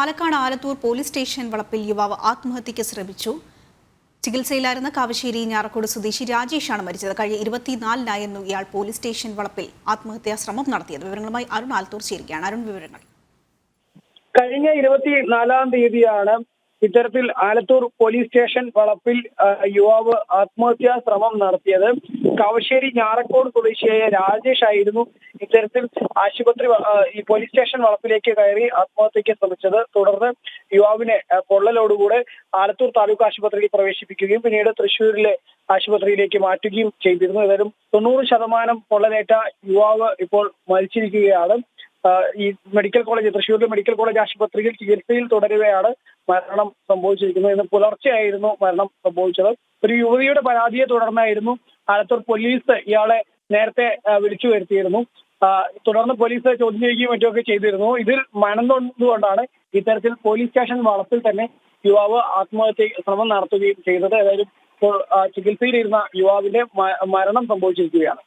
Palakkad Alathur police station വളപ്പിൽ യുവാവ് ആത്മഹത്യയ്ക്ക് ശ്രമിച്ചു. ചികിത്സയിലായിരുന്ന കാവശ്ശേരി ഞാറക്കോട് സ്വദേശി രാജേഷാണ് മരിച്ചത്. കഴിഞ്ഞ ഇരുപത്തിനാലിനായിരുന്നു ഇയാൾ പോലീസ് സ്റ്റേഷൻ വളപ്പിൽ ആത്മഹത്യാ ശ്രമം നടത്തിയത്. വിവരങ്ങളുമായി അരുൺ ആലത്തൂർ ചേരുകയാണ്. അരുൺ വിവരങ്ങൾ. കഴിഞ്ഞ ഇരുപത്തിനാലാം തീയതിയാണ് ഇത്തരത്തിൽ ആലത്തൂർ പോലീസ് സ്റ്റേഷൻ വളപ്പിൽ യുവാവ് ആത്മഹത്യാ ശ്രമം നടത്തിയത്. കാവശ്ശേരി ഞാറക്കോട് സ്വദേശിയായ രാജേഷ് ആയിരുന്നു ഇത്തരത്തിൽ ആശുപത്രി ഈ പോലീസ് സ്റ്റേഷൻ വളപ്പിലേക്ക് കയറി ആത്മഹത്യയ്ക്ക് ശ്രമിച്ചത്. തുടർന്ന് യുവാവിനെ പൊള്ളലോടുകൂടെ ആലത്തൂർ താലൂക്ക് ആശുപത്രിയിൽ പ്രവേശിപ്പിക്കുകയും പിന്നീട് തൃശ്ശൂരിലെ ആശുപത്രിയിലേക്ക് മാറ്റുകയും ചെയ്തിരുന്നു. ഏതായാലും തൊണ്ണൂറ് ശതമാനം പൊള്ളലേറ്റ യുവാവ് ഇപ്പോൾ മരിച്ചിരിക്കുകയാണ്. ഈ മെഡിക്കൽ കോളേജ് തൃശ്ശൂരിലെ മെഡിക്കൽ കോളേജ് ആശുപത്രിയിൽ ചികിത്സയിൽ തുടരുകയാണ്. മരണം സംഭവിച്ചിരിക്കുന്നത് ഇന്ന് പുലർച്ചെയായിരുന്നു മരണം സംഭവിച്ചത്. ഒരു യുവതിയുടെ പരാതിയെ തുടർന്നായിരുന്നു ആലത്തൂർ പോലീസ് ഇയാളെ നേരത്തെ വിളിച്ചു വരുത്തിയിരുന്നു. തുടർന്ന് പോലീസ് ചോദ്യം ചെയ്യുകയും മറ്റുമൊക്കെ ചെയ്തിരുന്നു. ഇതിൽ മണന്നുകൊണ്ടാണ് ഇത്തരത്തിൽ പോലീസ് സ്റ്റേഷൻ വളപ്പിൽ തന്നെ യുവാവ് ആത്മഹത്യ ശ്രമം നടത്തുകയും ചെയ്തത്. ഏതായാലും ചികിത്സയിലിരുന്ന യുവാവിന്റെ മരണം സംഭവിച്ചിരിക്കുകയാണ്.